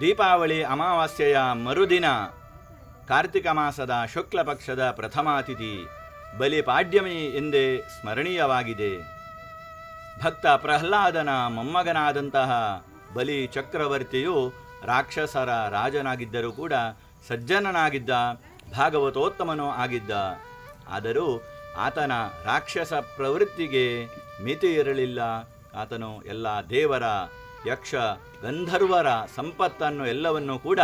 ದೀಪಾವಳಿ ಅಮಾವಾಸ್ಯೆಯ ಮರುದಿನ, ಕಾರ್ತಿಕ ಮಾಸದ ಶುಕ್ಲ ಪಕ್ಷದ ಪ್ರಥಮಾತಿಥಿ ಬಲಿಪಾಡ್ಯಮಿ ಎಂದೇ ಸ್ಮರಣೀಯವಾಗಿದೆ. ಭಕ್ತ ಪ್ರಹ್ಲಾದನ ಮೊಮ್ಮಗನಾದಂತಹ ಬಲಿ ಚಕ್ರವರ್ತಿಯು ರಾಕ್ಷಸರ ರಾಜನಾಗಿದ್ದರೂ ಕೂಡ ಸಜ್ಜನನಾಗಿದ್ದ, ಭಾಗವತೋತ್ತಮನೂ ಆಗಿದ್ದ. ಆದರೂ ಆತನ ರಾಕ್ಷಸ ಪ್ರವೃತ್ತಿಗೆ ಮಿತಿ ಇರಲಿಲ್ಲ ಆತನು ಎಲ್ಲ ದೇವರ ಯಕ್ಷ ಗಂಧರ್ವರ ಸಂಪತ್ತನ್ನು ಎಲ್ಲವನ್ನೂ ಕೂಡ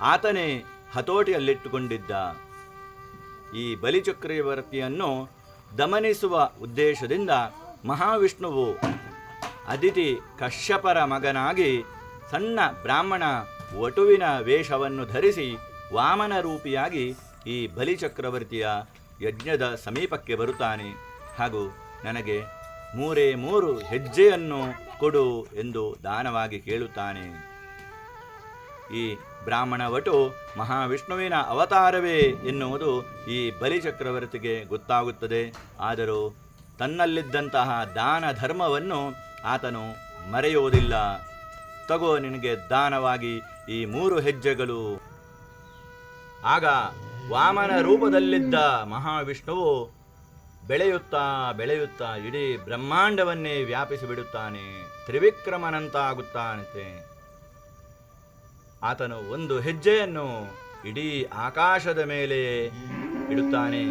ಆತನೇ ಹತೋಟಿಯಲ್ಲಿಟ್ಟುಕೊಂಡಿದ್ದ. ಈ ಬಲಿಚಕ್ರವರ್ತಿಯನ್ನು ದಮನಿಸುವ ಉದ್ದೇಶದಿಂದ ಮಹಾವಿಷ್ಣುವು ಅದಿತಿ ಕಶ್ಯಪರ ಮಗನಾಗಿ ಸಣ್ಣ ಬ್ರಾಹ್ಮಣ ವಟುವಿನ ವೇಷವನ್ನು ಧರಿಸಿ ವಾಮನ ರೂಪಿಯಾಗಿ ಈ ಬಲಿಚಕ್ರವರ್ತಿಯ ಯಜ್ಞದ ಸಮೀಪಕ್ಕೆ ಬರುತ್ತಾನೆ. ಹಾಗೂ ನನಗೆ ಮೂರೇ ಮೂರು ಹೆಜ್ಜೆಯನ್ನು ಕೊಡು ಎಂದು ದಾನವಾಗಿ ಕೇಳುತ್ತಾನೆ. ಈ ಬ್ರಾಹ್ಮಣ ವಟು ಮಹಾವಿಷ್ಣುವಿನ ಅವತಾರವೇ ಎನ್ನುವುದು ಈ ಬಲಿಚಕ್ರವರ್ತಿಗೆ ಗೊತ್ತಾಗುತ್ತದೆ. ಆದರೂ ತನ್ನಲ್ಲಿದ್ದಂತಹ ದಾನ ಧರ್ಮವನ್ನು ಆತನು ಮರೆಯುವುದಿಲ್ಲ. ತಗೋ ನಿನಗೆ ದಾನವಾಗಿ ಈ ಮೂರು ಹೆಜ್ಜೆಗಳು. ಆಗ ವಾಮನ ರೂಪದಲ್ಲಿದ್ದ ಮಹಾವಿಷ್ಣುವು ಬೆಳೆಯುತ್ತಾ ಬೆಳೆಯುತ್ತಾ ಇಡೀ ಬ್ರಹ್ಮಾಂಡವನ್ನೇ ವ್ಯಾಪಿಸಿ ಬಿಡುತ್ತಾನೆ, ತ್ರಿವಿಕ್ರಮನಂತಾಗುತ್ತಾನಂತೆ. ಆತನು ಒಂದು ಹೆಜ್ಜೆಯನ್ನು ಇಡೀ ಆಕಾಶದ ಮೇಲೆ ಇಡುತ್ತಾನೆ.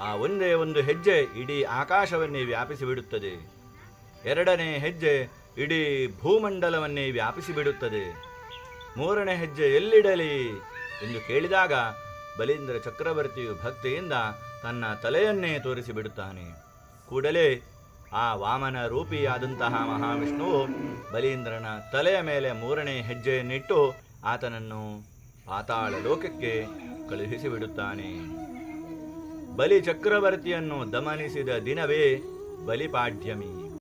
ಆ ಒಂದೇ ಒಂದು ಹೆಜ್ಜೆ ಇಡೀ ಆಕಾಶವನ್ನೇ ವ್ಯಾಪಿಸಿ ಬಿಡುತ್ತದೆ. ಎರಡನೇ ಹೆಜ್ಜೆ ಇಡೀ ಭೂಮಂಡಲವನ್ನೇ ವ್ಯಾಪಿಸಿ ಬಿಡುತ್ತದೆ. ಮೂರನೇ ಹೆಜ್ಜೆ ಎಲ್ಲಿಡಲಿ ಎಂದು ಕೇಳಿದಾಗ ಬಲೀಂದ್ರ ಚಕ್ರವರ್ತಿಯು ಭಕ್ತಿಯಿಂದ ತನ್ನ ತಲೆಯನ್ನೇ ತೋರಿಸಿ ಬಿಡುತ್ತಾನೆ ಕೂಡಲೇ ಆ ವಾಮನ ರೂಪಿಯಾದಂತಹ ಮಹಾವಿಷ್ಣುವು ಬಲೀಂದ್ರನ ತಲೆಯ ಮೇಲೆ ಮೂರನೇ ಹೆಜ್ಜೆಯನ್ನಿಟ್ಟು ಆತನನ್ನು ಪಾತಾಳ ಲೋಕಕ್ಕೆ ಕಳುಹಿಸಿ ಬಿಡುತ್ತಾನೆ ಬಲಿ ಚಕ್ರವರ್ತಿಯನ್ನು ದಮನಿಸಿದ ದಿನವೇ ಬಲಿಪಾಡ್ಯಮಿ.